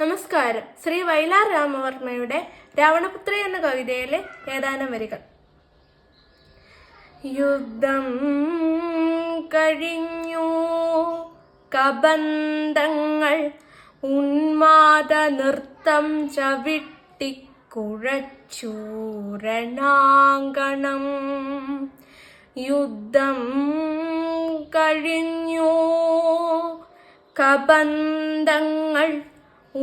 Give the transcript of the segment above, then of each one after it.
നമസ്കാരം. ശ്രീ വയലാർ രാമവർമ്മയുടെ രാവണപുത്ര എന്ന കവിതയിലെ ഏതാനും വരികൾ. യുദ്ധം കഴിഞ്ഞു. കബന്ധങ്ങൾ ഉന്മാദ നൃത്തം ചവിട്ടിക്കുഴച്ചൂരണാങ്കണം യുദ്ധം കഴിഞ്ഞു. കബന്ധങ്ങൾ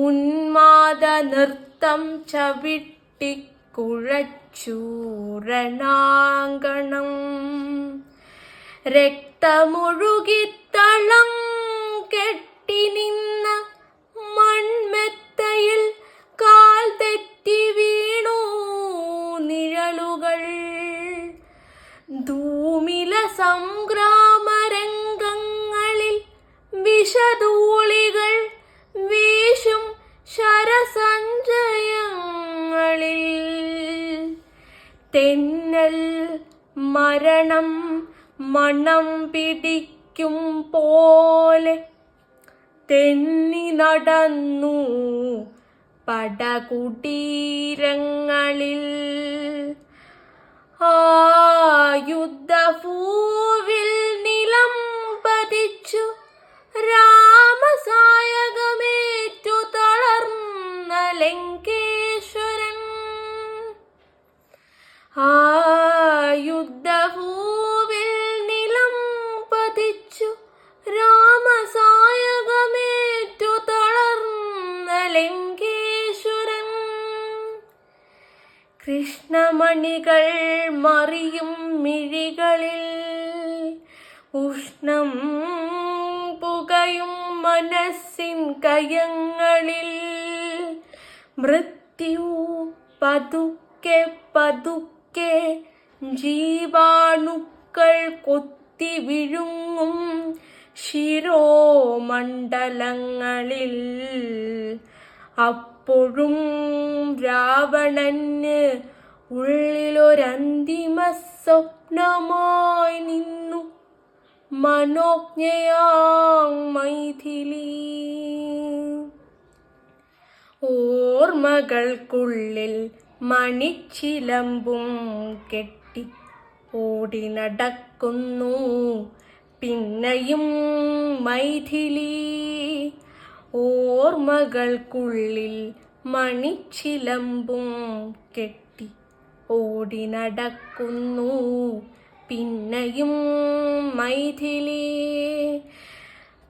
ഉന്മാദ നൃത്തം ചവിട്ടിക്കുഴച്ചൂരണാങ്കണം. രക്തമൊഴുകിത്തളം കെട്ടി നിന്ന മൺമെത്തയിൽ കാൽ തെറ്റി വീണു നിഴലുകൾ. ധൂമില സംഗ്രാമരംഗങ്ങളിൽ വിഷധൂളികൾ തെന്നൽ മരണം മണം പിടിക്കും പോലെ തെന്നി നടന്നു പടകുടീരങ്ങളിൽ. ആ യുദ്ധഭൂവിൽ കൃഷ്ണമണികൾ മറിയും മിഴികളിൽ. ഉഷ്ണം പുകയും മനസ്സിൻ കയങ്ങളിൽ. മൃത്യു പതുക്കെ പതുക്കെ ജീവാണുക്കൾ കൊത്തി വിഴുങ്ങും ശിരോമണ്ഡലങ്ങളിൽ. അപ്പോഴും രാവണന് ഉള്ളിലൊരന്തിമ സ്വപ്നമായി നിന്നു. മനോജ്ഞയാം മൈഥിലി. ഓർമ്മകൾക്കുള്ളിൽ മണിച്ചിലമ്പും കെട്ടി ഓടി നടക്കുന്നു. പിന്നെയും മൈഥിലി. ഓർമ്മകൾക്കുള്ളിൽ മണിച്ചിലമ്പും കെട്ടി ഓടി നടക്കുന്നു പിന്നെയും മൈഥിലി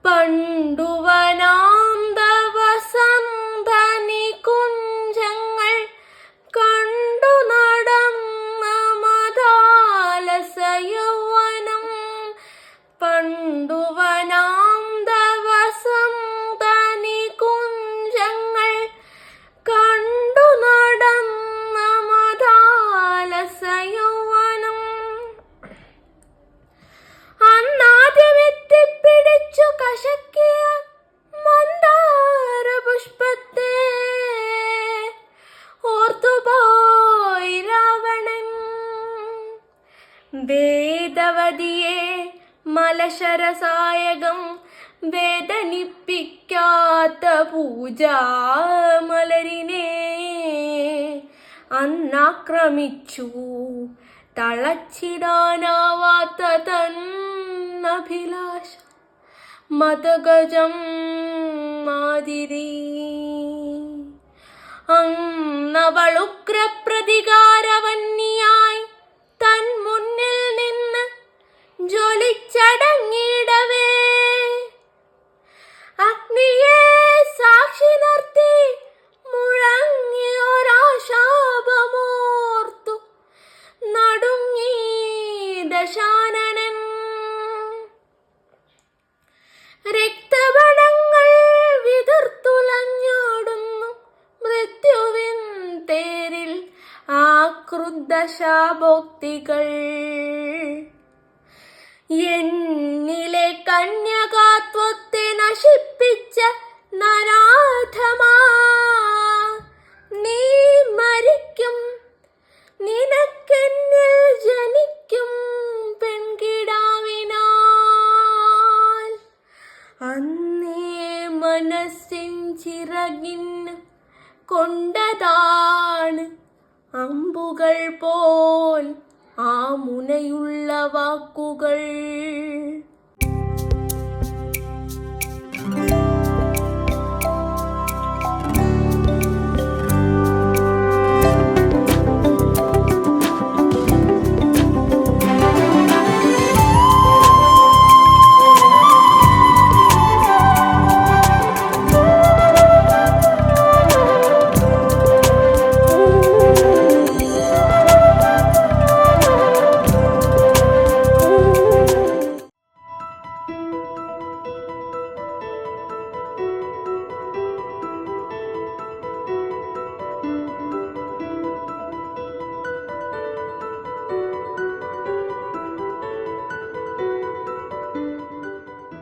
പണ്ടുവനാന്ത വേദവതിയെ മലശരസായകം വേദനിപ്പിക്കാത്ത പൂജാമലരിനെ അന്നാക്രമിച്ചു. തളച്ചിടാനാവാത്ത തന്നഭിലാഷ മതഗജം മാതിരി. അന്നവളുഗ്രപ്രതികാരവന്യായി ആക്രുദ്ധ ശാഭോക്തികൾ എന്നിലെ കന്യകാത്വത്തെ നശിപ്പിച്ച നരാധമാ. നീ മരിക്കും നിനക്കെന്നിൽ ജനിക്കും പെൺകിടാവിനാൽ. അന്നേ മനസ്സിൻ ചിറകിൻ കൊണ്ടതാണ് അമ്പുകൾ പോൽ ആ മുനയുള്ള വാക്കുകൾ.